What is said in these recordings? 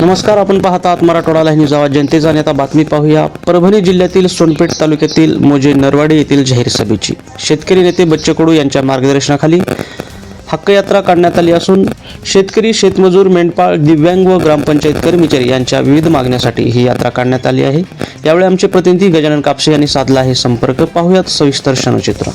नमस्कार आपण पाहता आहात मराठवाडा लाईव्ह न्यूज. आवाज जनतेचा नेता बातमी पाहूया. परभणी जिल्ह्यातील सोनपेठ तालुक्यातील मोजे नरवाडे येथील जाहीर सभेची. शेतकरी नेते बच्चे कडू यांच्या मार्गदर्शनाखाली हक्कयात्रा काढण्यात आली असून शेतकरी शेतमजूर मेंढपाळ दिव्यांग व ग्रामपंचायत कर्मचारी यांच्या विविध मागण्यासाठी ही यात्रा काढण्यात आली आहे. यावेळी आमचे प्रतिनिधी गजानन कापसे यांनी साधला आहे संपर्क. पाहूयात सविस्तर क्षणचित्र.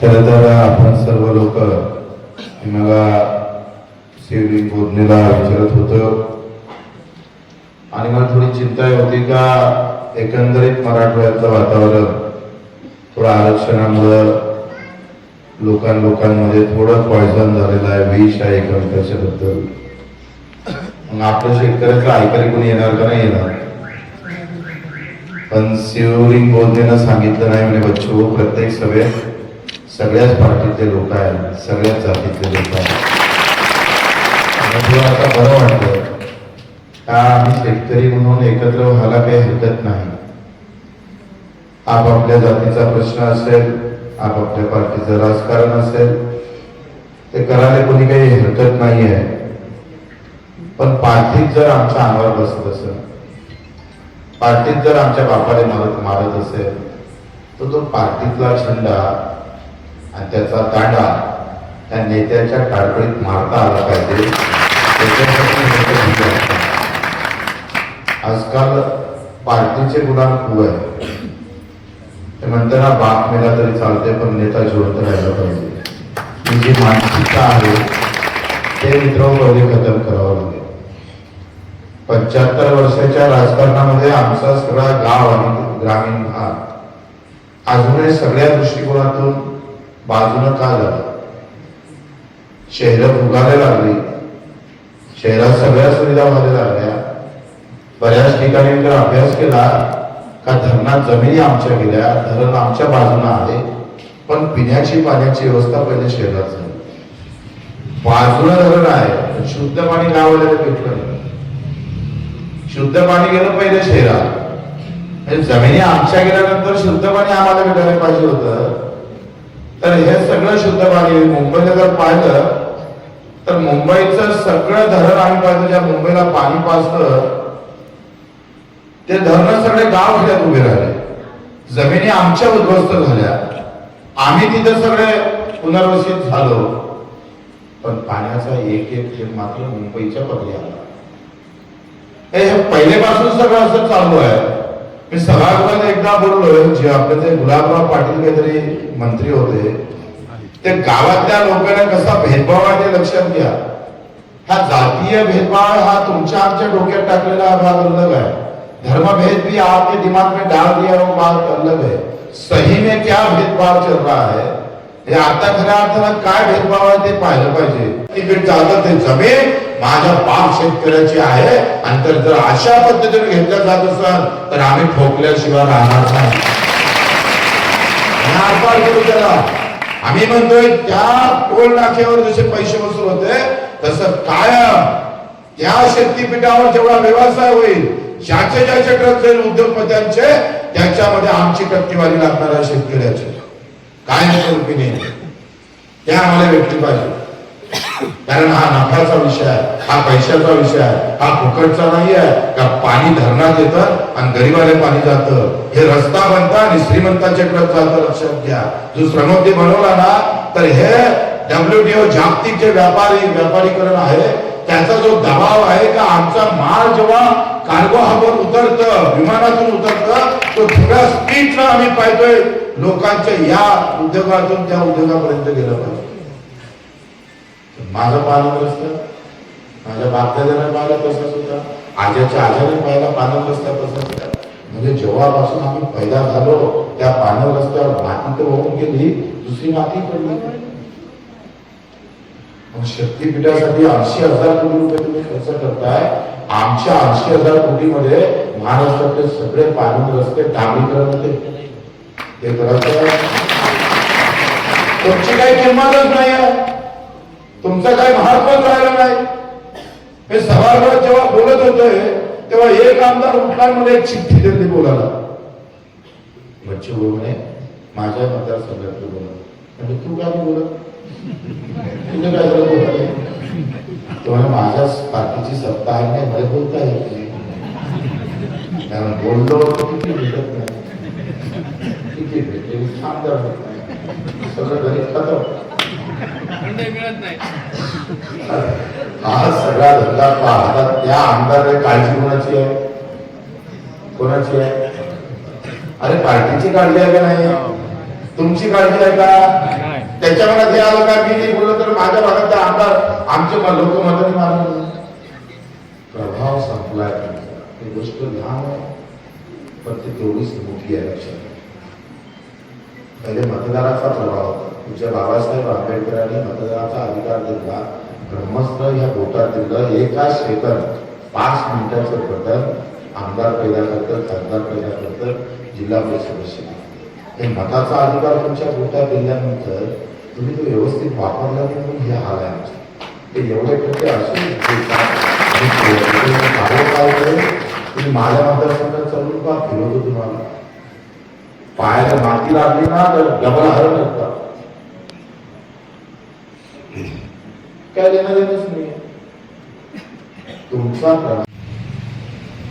खर तर आपण सर्व लोक मला शिवली बोधनेला विचारत होतं. आणि मला थोडी चिंता होती का एकंदरीत मराठवाड्याचं वातावरण थोडं आरक्षणामुळं लोकां लोकांमध्ये थोडं पॉयझन झालेलं आहे विष आहे त्याच्याबद्दल मग आपल्या शेतकऱ्याचं ऐकायला कोणी येणार का नाही येणार? पण शिवलिंग बोधनेनं सांगितलं नाही म्हणजे बच्चू. प्रत्येक सभेत सगळ्याच पार्टीतले लोक आहेत. सगळ्याच जातीतले लोक आहेत. आता बरं वाटतं का आम्ही शेतकरी म्हणून एकत्र व्हायला काही हरकत नाही? आपापल्या जातीचा प्रश्न असेल आपापल्या पार्टीचं राजकारण असेल ते करायला कोणी काही हरकत नाही आहे पण पार्टीत जर आमच्या अंगावर बसत असेल पार्टीत जर आमच्या बापाने मारत मारत असेल तर तो पार्टीतला झेंडा आणि त्याचा तांडा त्या नेत्याच्या टाळकळीत मारता आला पाहिजे. आजकाल पार्टीचे गुलाम खूप आहे ते म्हणते ना बाप मेला तरी चालते पण नेता जिवंत राहिला पाहिजे. ही जी मानसिकता आहे ते मित्र खतम करावं लागेल? पंच्याहत्तर वर्षाच्या राजकारणामध्ये आमचा सगळा गाव आणि ग्रामीण भाग अजूनही सगळ्या दृष्टिकोनातून बाजूनं का झालं? शहरं फुगायला लागली. शहरात सगळ्या सुविधा व्हायला लागल्या. बऱ्याच ठिकाणी जर अभ्यास केला का धरणात जमिनी आमच्या गेल्या धरण आमच्या बाजूला आहे पण पिण्याची पाण्याची व्यवस्था पहिले शहरात झाली. बाजूला धरण आहे शुद्ध पाणी गावाला भेटलं नाही. शुद्ध पाणी गेलं पहिले शहरात. जमिनी आमच्या गेल्यानंतर शुद्ध पाणी आम्हाला भेटायला पाहिजे होतं. तर हे सगळं शुद्ध पाणी मुंबईला जर पाहिलं तर मुंबईचं सगळं धरण आम्ही पाहिजे ज्या मुंबईला पाणी पाजतं ते धरण सगळे गाव खेड्यात उभे राहिले. जमिनी आमच्या उद्ध्वस्त झाल्या. आम्ही तिथे सगळे पुनर्वसित झालो. पण पाण्याचा एक एक थेंब मात्र मुंबईच्या पदरी आला हे पहिलेपासून सगळं असं चालू आहे. मी सभागृहात एकदा बोललोय जे आपले ते गुलाबराव पाटील काहीतरी मंत्री होते ते गावातल्या लोकांना कसा भेदभाव आहे ते लक्षात घ्या. हा जातीय भेदभाव हा तुमच्या आमच्या डोक्यात टाकलेला हा भाग अलग आहे. धर्मभेद भी आपके दिमाग में डाल दिया वो बात अलग है. सही में क्या भेदभाव चल रहा है? हे आता खऱ्या अर्थानं काय भेदभाव आहे ते पाहिलं पाहिजे. तिकीट चालतं ते जमीन माझ्या बाप शेतकऱ्याची आहे. आणि तर जर अशा पद्धतीने घेतल्या जात असाल तर आम्ही ठोकल्याशिवाय राहणार नाही. त्याला. आम्ही म्हणतोय त्या टोल नाक्यावर जसे पैसे वसूल होते तसं कायम त्या शक्तीपीठावर जेवढा व्यवसाय होईल ज्याचे ज्याचे ट्रक जाईल उद्योगपत्यांचे त्याच्यामध्ये आमची टक्केवारी लागणार आहे शेतकऱ्याची. काय स्वरूपीने आम्हाला भेटली पाहिजे. कारण हा नफ्याचा विषय आहे हा पैशाचा विषय आहे हा फुकटचा नाही आहे. का पाणी धरणात येतं आणि गरीबाला पाणी जातं. हे रस्ता बनता आणि श्रीमंतांच्याकडे जातं लक्षात घ्या. जो श्रमोदय बनवला ना तर हे डब्ल्यूटीओ जागतिक जे व्यापारी व्यापारीकरण आहे. त्याचा जो दबाव आहे का आमचा माल जेव्हा कार्गो हबर उतरतं विमानातून उतरतं तो थोड्या स्पीडनं आम्ही पाहतोय. लोकांच्या या उद्योगातून त्या उद्योगापर्यंत गेलं पाहिजे. माझं पालन रस्ता. माझ्या बापदादाने पाहिला तसाच होता आज्याच्या आजाने पाहिला पालन रस्ता तसाच होता म्हणजे जेव्हापासून आम्ही पैदा झालो त्या पालन रस्त्यावर माती तर होऊन गेली दुसरी माती पडली. मग शक्तीपीठासाठी ऐंशी हजार कोटी रुपये तुम्ही खर्च करताय. आमच्या ऐंशी हजार कोटीमध्ये महाराष्ट्रातले सगळे पाणी रस्ते डांबरीकरण होते. ते तुमची काही किंमतच नाही आहे. तुमचं काही महत्वच राहिलं नाही. हे सभागृहात जेव्हा बोलत होतोय तेव्हा एक आमदार उठला मला एक चिठ्ठी देते बोलायला. बच्चू भाऊ म्हणे माझ्या मतदारसंघात बोला म्हणजे तू काय बोलत? तुझं काय झालं बोलायला? तुम्हाला माझ्या पार्टीची सत्ता आहे नाही मला बोलता येत नाही. कारण बोललो किती भेटत नाही. किती भेटते आमदार होत नाही सगळं गणित खतम हा सगळा धंदा पाहता त्या आमदार काळजी कोणाची आहे? कोणाची आहे? अरे पार्टीची काळजी आहे का नाही? तुमची काळजी आहे का? त्याच्या मनात हे आलं का मी नाही? बोललो तर माझ्या भागात ते आमदार आमचे लोक मदत मारले प्रभाव संपलाय. ही गोष्ट लहान आहे पण ती तेवढीच मोठी आहे लक्षात. पहिले मतदाराचा प्रभाव होता. बाबासाहेब आंबेडकरांनी मतदाराचा अधिकार दिला. ब्रह्मस्त्र या बोटात दिलं. एका सेकंद पाच मिनिटाचं बटन आमदार पैदा करतं खासदार पैदा करतं जिल्हा परिषद हे मताचा अधिकार तुमच्या बोटात दिल्यानंतर तुम्ही तो व्यवस्थित वापरला नाही म्हणून हे हाल आहे आमचं. ते एवढे टक्के असून तुम्ही माझ्या मतदारसंघात चालून का फिरवतो तुम्हाला. पायाला माती लागली ना तर डबल हरण येतात काय देणं देणंच नाही तुमचा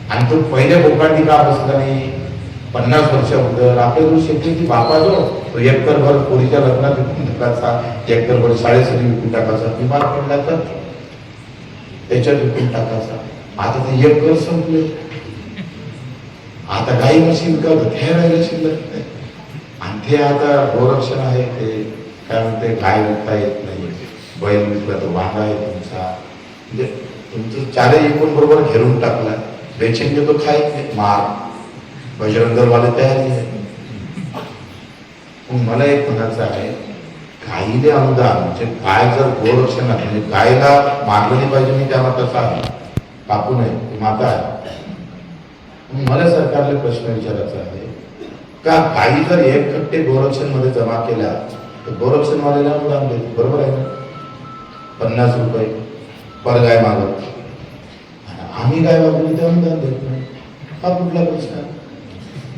आणि तो पहिले बोकांडी का बसला नाही पन्नास वर्ष अगोदर आपल्या जो शेतीची बापा जो तो एकर भर पोरीच्या लग्नात विकून टाकायचा एकर भर शाळेसाठी विकून टाकायचा. बिमार पडला तर त्याच्यात विकून टाकायचा. आता ते एक घर संपले. आता गाई म्हशी विकत हे राहिलं शिल्लक. नाही आणि ते आता गोरक्षण आहे ते काय म्हणते गाय विकता येत नाही. बैल विकला तो वांगा आहे तुमचा. म्हणजे तुमचं चारही एकूण बरोबर घेरून टाकला. बेचिंग तो खायत नाही मार. बजरंग दलवाले तयारी आहे. पण मला एक म्हणायचं आहे गाईले अनुदान म्हणजे गाय जर गोरक्षण म्हणजे गायला मारलं पाहिजे मी त्याला तसा आहे. कापू नये माता आहे. मला सरकारला प्रश्न विचारायचा आहे का काही जर एक टक्के गोरक्षणमध्ये जमा केल्या तर गोरक्षणवाल्याला अनुदान देत बरोबर आहे ना? पन्नास रुपये पर गाय मागत आम्ही गाय वागवली ते अनुदान देत नाही? हा कुठला प्रश्न?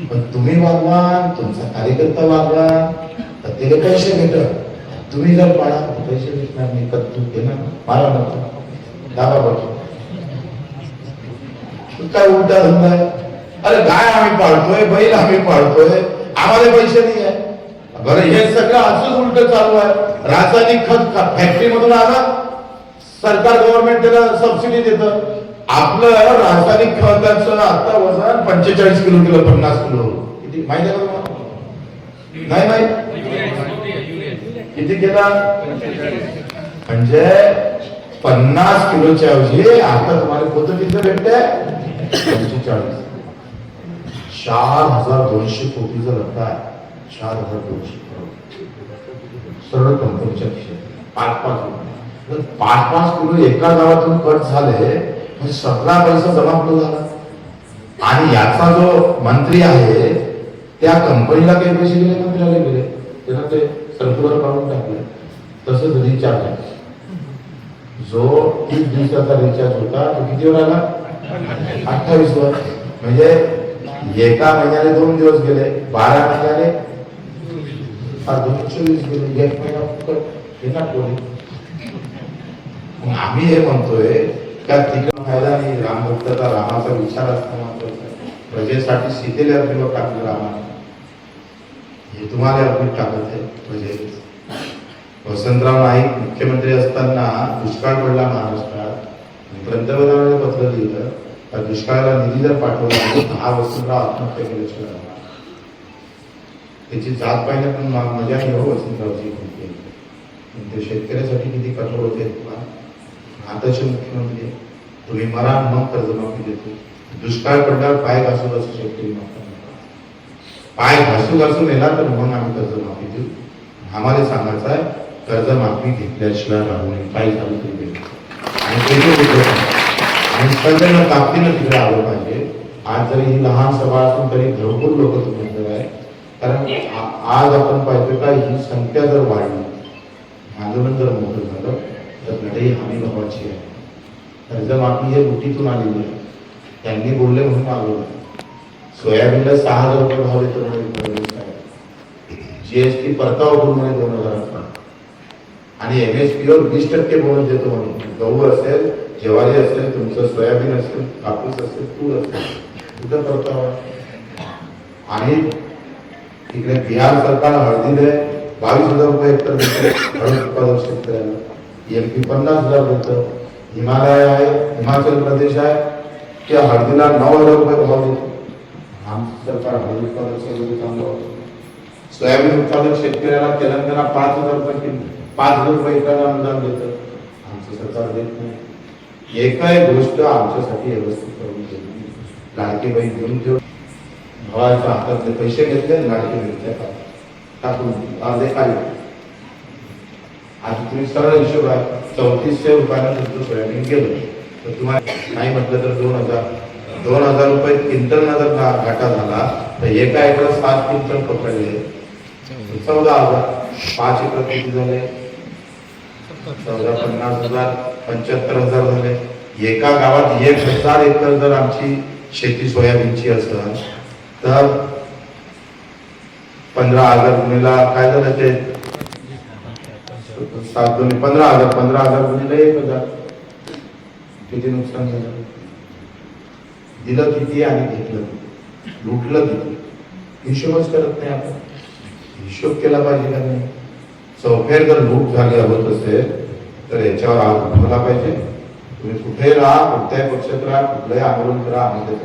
पण तुम्ही वागवा तुमचा कार्यकर्ता वागवा तर ते पैसे भेटत. तुम्ही जर पाडा पैसे भेटणार नाही. कत्तू घेणार मारा नको. दाबा बघ काय उलटा धंदा आहे? अरे गाय आम्ही पाळतोय बैल आम्ही पाळतोय आम्हाला पैसे नाही आहे बरं हे सगळं असंच उलट चालू आहे. रासायनिक खत फॅक्टरी मधून आला सरकार गव्हर्नमेंट त्याला सबसिडी देतं. आपलं रासायनिक खताचं आता वजन पंचेचाळीस किलो किलो पन्नास किलो. किती? माहिती आहे का नाही माहिती? किती केला? म्हणजे पन्नास किलोच्या ऐवजी आता तुम्हाला कोणतं किती भेटते पंचेचाळीस. चार हजार दोनशे कोटीचा लग्न आहे चार हजार दोनशे सरळ कंपनीच्या खिशात. पाच पाच किलो पाच पाच किलो एका गावातून कट झाले म्हणजे सतरा पैसा जमा कुठं झाला? आणि याचा जो मंत्री आहे त्या कंपनीला काही पैसे गेले मंत्र्याला गेले. त्यानं ते सर्क्युलर काढून टाकले. तसंच रिचार्ज आहे जो तीस दिवसाचा रिचार्ज होता तो कितीवर आला? अठ्ठावीस वर. म्हणजे एका महिन्याने दोन दिवस गेले बारा महिन्याने दोन चोवीस गेले एक महिना कोणी? आम्ही हे म्हणतोय का तिकडं फायदा नाही राम भक्ताचा रामाचा विचार असता महत्वाचं प्रजेसाठी सीतेले अर्पित टाकलं रामाने. हे तुम्हाला अर्पित टाकत आहे प्रजे वसंतराव नाईक मुख्यमंत्री असताना दुष्काळ पडला महाराष्ट्रात. पंतप्रधानाने पत्र लिहिलं का दुष्काळाला निधी जर पाठवला तर दहा वसंतराव आत्महत्या केल्याशिवाय राहणार त्याची जात पाहिजे पण मजा नाही हो वसंतरावची कोणती ते शेतकऱ्यासाठी किती कठोर होते तुम्हाला आताचे मुख्यमंत्री आहे. तुम्ही मरा मग कर्जमाफी देतो दुष्काळ पडल्यावर पाय घासून असं शेतकरी पाय घासू घासून येणार तर मग आम्ही कर्जमाफी देऊ आम्हाला सांगायचं आहे कर्जमाफी घेतल्याशिवाय राहू नये पाय झालं तरी आणि आणि सगळ्यांना ताकदीनं तिकडे आलं पाहिजे. आज जरी ही लहान सभा असून तरी भरपूर लोक तुमच्याकडे आहे कारण आ- आज आपण पाहतो का ही संख्या जर वाढली आंदोलन जर मोठं झालं तर लढाई हमी भावाची आहे. कर्जमाफी हे लुटीतून आलेली आहे त्यांनी बोलले म्हणून आलो सोयाबीनला सहा हजार रुपये भाव देतो म्हणे टी परतावा करून म्हणे दोन हजार आणि एम एस पीवर वीस टक्के बोनस देतो म्हणे. गहू असेल, ज्वारी असेल, तुमचं सोयाबीन असेल, कापूस असेल, तूर असेल. कुठं आणि इकडे बिहार सरकार हळदीला बावीस हज़ार रुपये देतं हळद उत्पादक शेतकऱ्याला एम पी पन्नास हज़ार देतं. हिमालय आहे, हिमाचल प्रदेश आहे. त्या हळदीला नऊ हज़ार रुपये भाव देतो. आमचं सरकार हळद उत्पादक सोयाबीन उत्पादक शेतकऱ्याला तेलंगणा पाच हज़ार रुपये किलो पाच हजार रुपये एकाला अनुदान देतं आमचं सरकार देत नाही. एकही गोष्ट आमच्यासाठी व्यवस्थित करून दिली लाडकी बाई घेऊन ठेव. भावाच्या हातातले पैसे घेतले लाडकी बहिणीच्या खात्यात टाकून अर्धे खाली आता तुम्ही सरळ हिशोब आहे चौतीसशे रुपयाला तुमचं सोयाबीन गेलं. तर तुम्हाला नाही म्हटलं तर दोन हजार. दोन हजार रुपये क्विंटल जर घाटा झाला तर एका एकरात सात क्विंटल पकडले. चौदा हजार. पाच एकर किती झाले? चौदा पन्नास हजार पंच्याहत्तर हजार झाले. एका गावात एक हजार एकर जर आमची शेती सोयाबीनची असेल तर पंधरा हजार गुन्हेला काय झालं ते? सात दोन पंधरा हजार पंधरा हजार गुन्हेला एक हजार. किती नुकसान झालं? दिलं किती आणि घेतलं लुटलं किती? हिशोबच करत नाही आपण. हिशोब केला पाहिजे का नाही? चौफेर जर लूट झाली होत असेल तर याच्यावर आग उठवला पाहिजे. तुम्ही कुठेही राहा कुठल्याही पक्षात राहा कुठलंही आंदोलन करा आम्ही